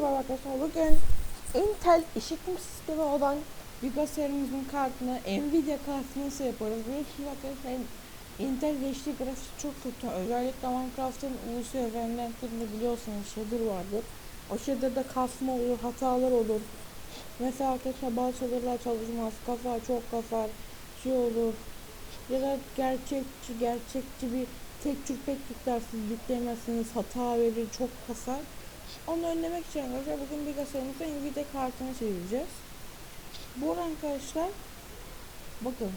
merhaba arkadaşlar. Bugün Intel işletim sistemi olan bilgisayarımızın kartına Nvidia kartını nasıl yaparız? Biliyorsunuz arkadaşlar Intel HD grafik çok kötü. Özellikle Minecraft'ın ulusal evrenlerinde biliyorsunuz shader vardır. O shader'da kasma olur, hatalar olur. Mesela arkadaşlar bazı shader'lar çalışmaz, kafa çok kasar, şey olur. Ya da gerçekçi, gerçekçi bir tek tür pek yüklersiniz, yükleyemezsiniz, hata verir, çok kasar. Onu önlemek için arkadaşlar bugün bilgisayarımızda Nvidia kartını çevireceğiz. Bu arkadaşlar bakın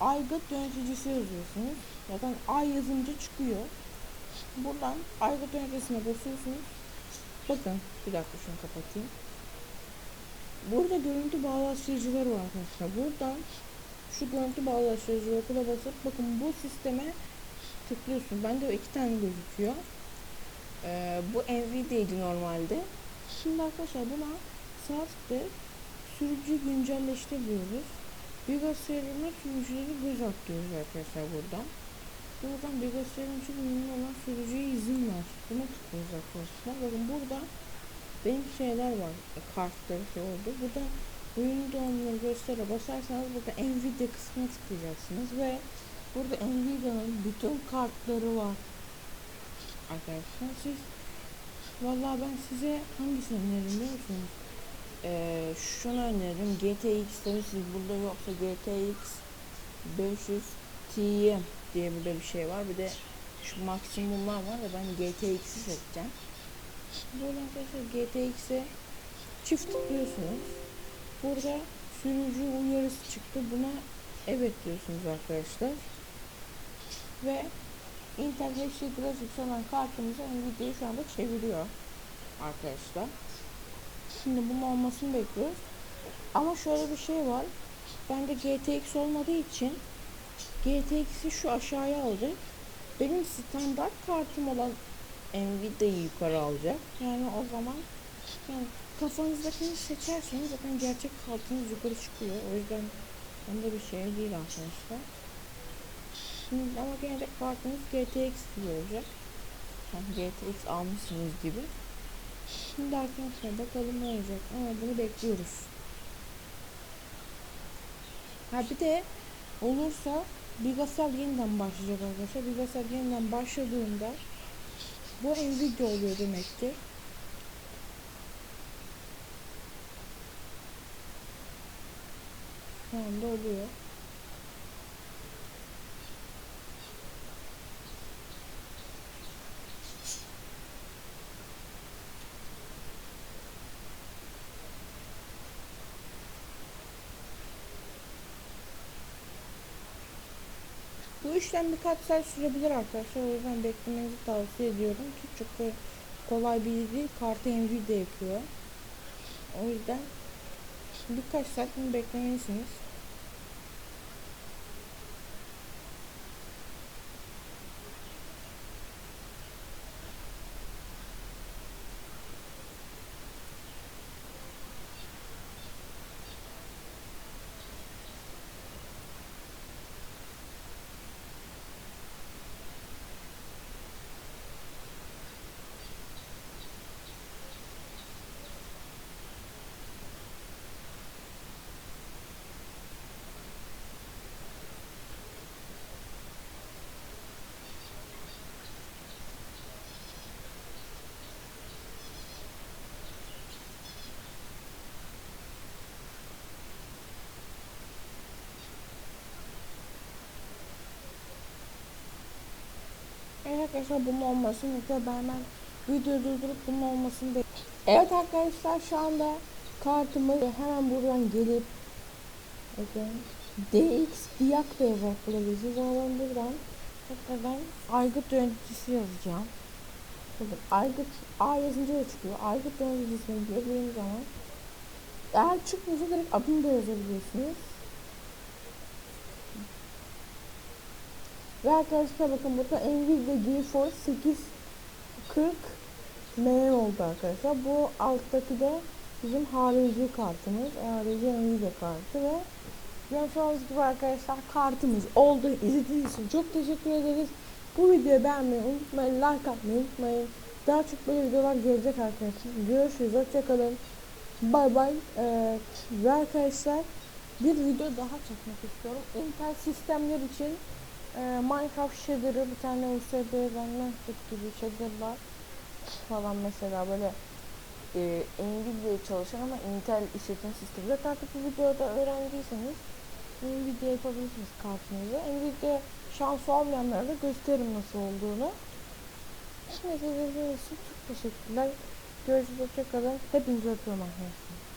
aygıt yöneticisi yazıyorsunuz. Zaten ay yazınca çıkıyor. Buradan aygıt yöneticisine basıyorsunuz. Bakın bir dakika şunu kapatayım. Burada görüntü bağlaştırıcıları var arkadaşlar. Buradan şu görüntü bağlaştırıcı okula basıp bakın bu sisteme tıklıyorsun. Bende iki tane gözüküyor. Ee, bu Nvidia'ydı normalde. Şimdi arkadaşlar buna sağ sürücü güncelleştir diyoruz. Bilgisayarıma sürücüleri göz atlıyoruz arkadaşlar buradan. Buradan bilgisayarın için uyumlu olan sürücüye izin ver. Buna tıklıyoruz arkadaşlar. Bakın burada benim şeyler var. Kartları şey oldu. Burada uyumlu donanımları göstere basarsanız burada Nvidia kısmına tıklayacaksınız ve burada Nvidia'nın bütün kartları var arkadaşlar. Siz vallahi ben size hangisini öneririm biliyor musunuz? Ee, şunu öneririm. GTX siz burada yoksa GTX 500 Ti diye burada bir şey var. Bir de şu maksimumlar var da ben GTX'i seçeceğim. Böyle arkadaşlar GTX'e çift tıklıyorsunuz. Burada sürücü uyarısı çıktı. Buna evet diyorsunuz arkadaşlar. Ve Intel HD Graphics olan kartımızı Nvidia şu anda çeviriyor arkadaşlar. Şimdi bunun olmasını bekliyoruz. Ama şöyle bir şey var. Bende GTX olmadığı için GTX'i şu aşağıya alacak. Benim standart kartım olan Nvidia'yı yukarı alacak. Yani o zaman yani kafanızdakini seçerseniz zaten gerçek kartınız yukarı çıkıyor. O yüzden bende bir şey değil arkadaşlar. Şimdi ama gene de kartınız GTX gibi. Yani GTX almışsınız gibi. Şimdi arkadaşlar bakalım ne olacak ama bunu bekliyoruz. Ha bir de olursa bilgisayar yeniden başlayacak arkadaşlar. Bilgisayar yeniden başladığında bu Nvidia oluyor demektir. Şu anda oluyor. İşlem birkaç saat sürebilir arkadaşlar. O yüzden beklemenizi tavsiye ediyorum ki çok kolay bir iş değil. Kartı Nvidia yapıyor. O yüzden birkaç saat bunu beklemelisiniz. Evet arkadaşlar bunun olmasını bekliyorum. Ben videoyu durdurup bunun olmasını bekliyorum. Evet arkadaşlar şu anda kartımı hemen buradan gelip bakın DX Diyak Bey bulabilirsiniz. Ama ben buradan tekrardan Aygıt yöneticisi yazacağım. Bakın Aygıt A yazınca da çıkıyor. Aygıt yöneticisine girdiğim zaman eğer çıkmıyorsa direkt adını da yazabilirsiniz. Ve arkadaşlar bakın burada Nvidia GeForce 840 M oldu arkadaşlar. Bu alttaki de bizim harici kartımız. Harici Nvidia kartı ve gördüğünüz gibi arkadaşlar kartımız oldu. İzlediğiniz için çok teşekkür ederiz. Bu videoyu beğenmeyi unutmayın. Like atmayı unutmayın. daha çok böyle videolar gelecek arkadaşlar. Görüşürüz. Hoşçakalın. Bay bay. Ee, ve arkadaşlar bir video daha çekmek istiyorum. Intel sistemler için e, Minecraft shader'ı bir tane USB Runner gibi shader'lar falan mesela böyle e, Nvidia çalışan ama Intel işletim sistemi. Zaten bu videoda öğrendiyseniz Nvidia yapabilirsiniz kartınızı. Nvidia şansı olmayanlara da gösteririm nasıl olduğunu. Neyse izlediğiniz için çok teşekkürler. Görüşürüz. Hoşçakalın. Hepinizi öpüyorum arkadaşlar.